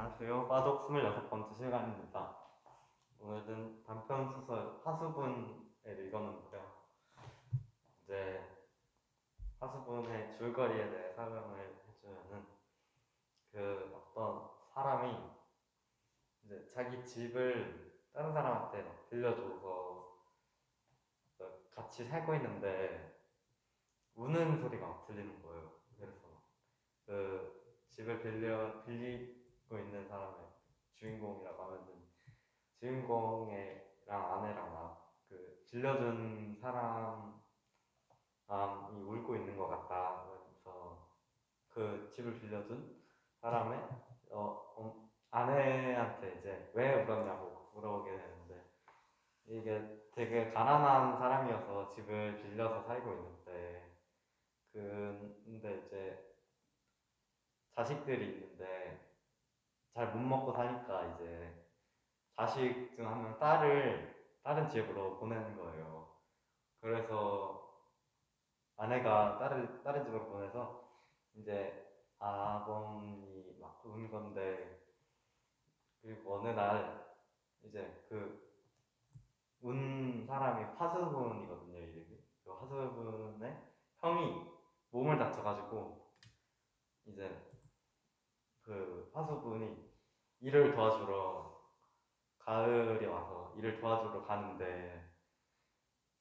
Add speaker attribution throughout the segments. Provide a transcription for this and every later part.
Speaker 1: 안녕하세요. 빠독 26번째 시간입니다. 오늘은 단편 소설 하수분을 읽었는데요. 이제 하수분의 줄거리에 대해 설명을 해주면은 그 어떤 사람이 이제 자기 집을 다른 사람한테 막 빌려줘서 같이 살고 있는데 우는 소리가 막 들리는 거예요. 그래서 그 집을 빌려 빌리 고 있는 사람의 주인공이라고 하면은 주인공이랑 아내랑 막그 빌려준 사람이 울고 있는 것 같다. 그래서 그 집을 빌려준 사람의 어, 어, 아내한테 이제 왜 울었냐고 물어보게 되는데 이게 되게 가난한 사람이어서 집을 빌려서 살고 있는데 그 근데 이제 자식들이 있는데 잘 못 먹고 사니까 이제 자식 중 한 명 딸을 다른 집으로 보내는 거예요. 그래서 아내가 딸을 다른 집으로 보내서 이제 아버님이 막운 건데 그리고 어느 날 이제 그 운 사람이 화수분이거든요 이름이. 그 화수분의 형이 몸을 다쳐가지고 이제 그 화수분이 일을 도와주러 가을이 와서 일을 도와주러 가는데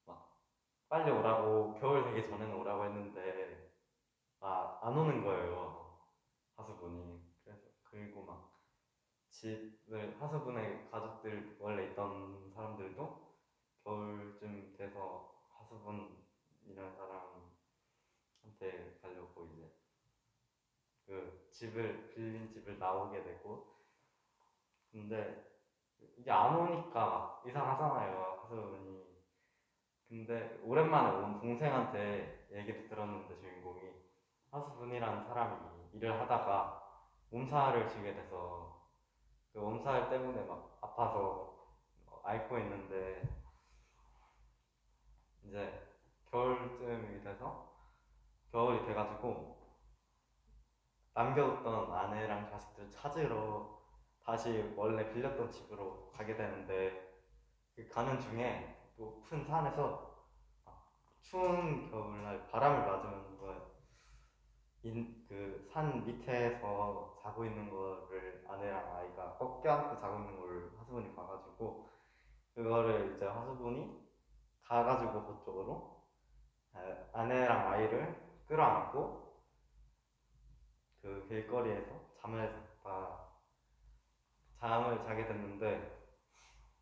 Speaker 1: 막 빨리 오라고 겨울 되기 전에는 오라고 했는데 아, 안 오는 거예요 화수분이. 그래서 그리고 막 집을 화수분의 가족들 원래 있던 사람들도 겨울쯤 돼서 화수분이라는 사람한테 가려고 이제 그 집을 빌린 집을 나오게 되고 근데 이게 안 오니까 막 이상하잖아요 하수분이. 근데 오랜만에 온 동생한테 얘기를 들었는데 주인공이. 하수분이라는 사람이 일을 하다가 몸살을 쥐게 돼서 그 몸살 때문에 막 아파서 앓고 있는데 이제 겨울쯤이 돼서 겨울이 돼가지고 남겨뒀던 아내랑 자식들 찾으러 다시 원래 빌렸던 집으로 가게 되는데 그 가는 중에 높은 산에서 추운 겨울날 바람을 맞으면서 그산 밑에서 자고 있는 거를 아내랑 아이가 꺾여 안고 자고 있는 걸 하수분이 봐가지고 그거를 이제 하수분이 가가지고 그쪽으로 아내랑 아이를 끌어안고 그 길거리에서 잠을 잤다 잠을 자게 됐는데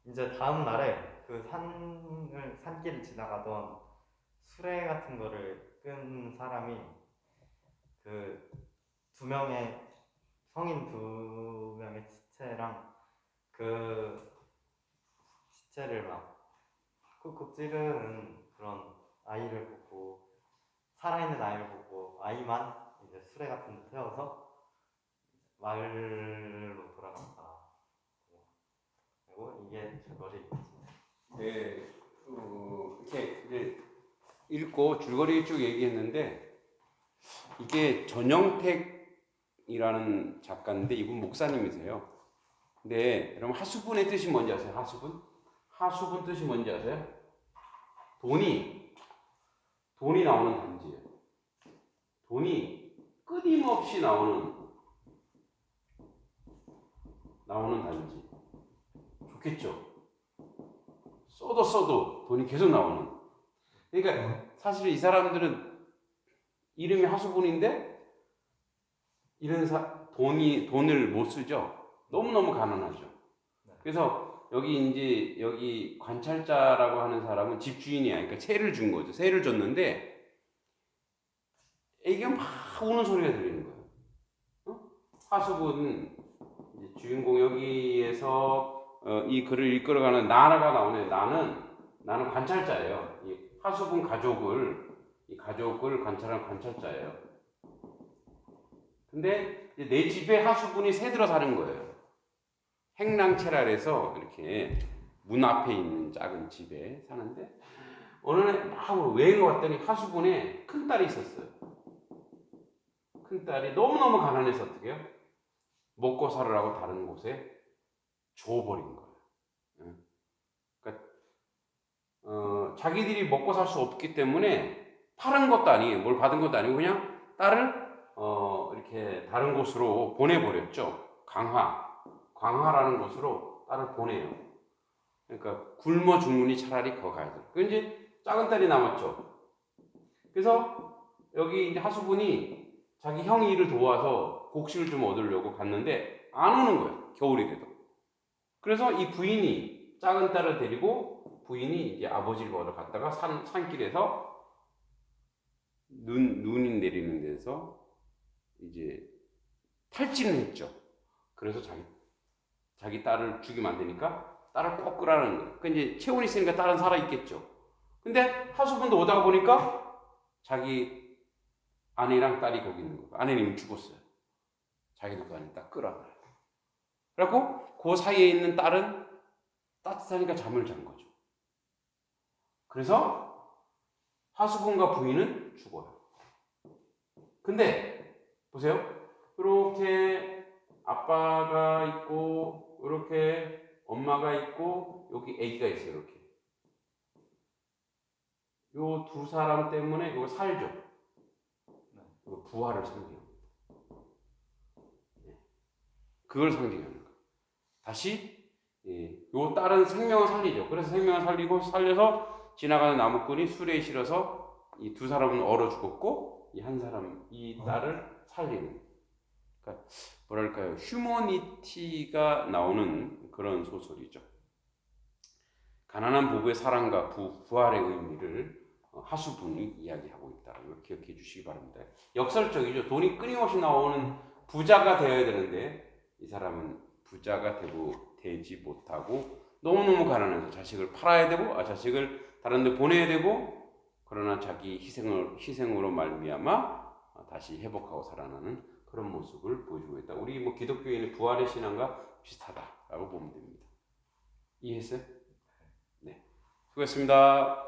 Speaker 1: 이제 다음 날에 그 산을 산길을 지나가던 수레 같은 거를 끈 사람이 그 두 명의 성인 두 명의 시체랑 그 시체를 막 쿡쿡 찌르는 그런 아이를 보고 살아있는 아이를 보고 아이만 이제 수레 같은 데 태워서 마을로 돌아간다. 그리고 줄거리.
Speaker 2: 네, 어, 이렇게 이제 읽고 줄거리 쭉 얘기했는데 이게 전영택이라는 작가인데 이분 목사님이세요. 근데 여러분 하수분의 뜻이 뭔지 아세요? 하수분? 하수분 뜻이 뭔지 아세요? 돈이 돈이 나오는 단지예요. 돈이 끊임없이 나오는 나오는 단지. 좋겠죠? 써도 써도 돈이 계속 나오는. 그러니까 사실 이 사람들은 이름이 하수분인데 이런 사, 돈이 돈을 못 쓰죠. 너무 너무 가난하죠. 그래서 여기 이제 여기 관찰자라고 하는 사람은 집주인이야. 그러니까 세를 준 거죠. 세를 줬는데 애기가 막 우는 소리가 들리는 거예요. 어? 하수분 주인공 여기에서 어, 이 글을 이끌어가는 나라가 나오네. 나는 나는 관찰자예요. 이 하수분 가족을 이 가족을 관찰하는 관찰자예요. 근데 내 집에 하수분이 새들어 사는 거예요. 행랑체랄에서 이렇게 문 앞에 있는 작은 집에 사는데 어느 날 막 외행을 왔더니 하수분에 큰 딸이 있었어요. 큰 딸이 너무너무 가난해서 어떻게 해요? 먹고 살으라고 다른 곳에 줘버린 거예요. 예. 그러니까 어, 자기들이 먹고 살 수 없기 때문에 파는 것도 아니에요. 뭘 받은 것도 아니고 그냥 딸을 어, 이렇게 다른 곳으로 보내버렸죠. 강화, 광화라는 곳으로 딸을 보내요. 그러니까 굶어 죽느니 차라리 거 가야 돼. 그 이제 작은 딸이 남았죠. 그래서 여기 하수분이 자기 형이 일을 도와서 곡식을 좀 얻으려고 갔는데 안 오는 거예요. 겨울이 돼도. 그래서 이 부인이 작은 딸을 데리고 부인이 이제 아버지를 보러 갔다가 산 산길에서 눈 눈이 내리는 데서 이제 탈진을 했죠. 그래서 자기 자기 딸을 죽이면 안 되니까 딸을 꼭 끄라는 거예요. 그 이제 체온이 있으니까 딸은 살아 있겠죠. 근데 하수분도 오다가 보니까 자기 아내랑 딸이 거기 있는 거예요. 아내는 이미 죽었어요. 자기도 그 안에 딱 끌어놔요. 그래갖고 그 사이에 있는 딸은 따뜻하니까 잠을 잔 거죠. 그래서 하수분과 부인은 죽어요. 근데 보세요. 이렇게 아빠가 있고 이렇게 엄마가 있고 여기 아기가 있어요. 이렇게. 요 두 사람 때문에 이거 살죠. 이거 부활을 상징합니다. 예. 그걸 상징하는. 다시 예, 요 딸은 생명을 살리죠. 그래서 생명을 살리고 살려서 지나가는 나무꾼이 수레에 실어서 이 두 사람은 얼어 죽었고 이 한 사람 이 딸을 살리는. 그러니까 뭐랄까요 휴머니티가 나오는 그런 소설이죠. 가난한 부부의 사랑과 부, 부활의 의미를 어, 하수분이 이야기하고 있다는 걸 기억해 주시기 바랍니다. 역설적이죠. 돈이 끊임없이 나오는 부자가 되어야 되는데 이 사람은 부자가 되고 되지 못하고 너무너무 가난해서 자식을 팔아야 되고 아 자식을 다른 데 보내야 되고 그러나 자기 희생을 희생으로 말미암아 어, 다시 회복하고 살아나는 그런 모습을 보여주고 있다. 우리 뭐 기독교인의 부활의 신앙과 비슷하다라고 보면 됩니다. 이해했어요? 네. 수고했습니다.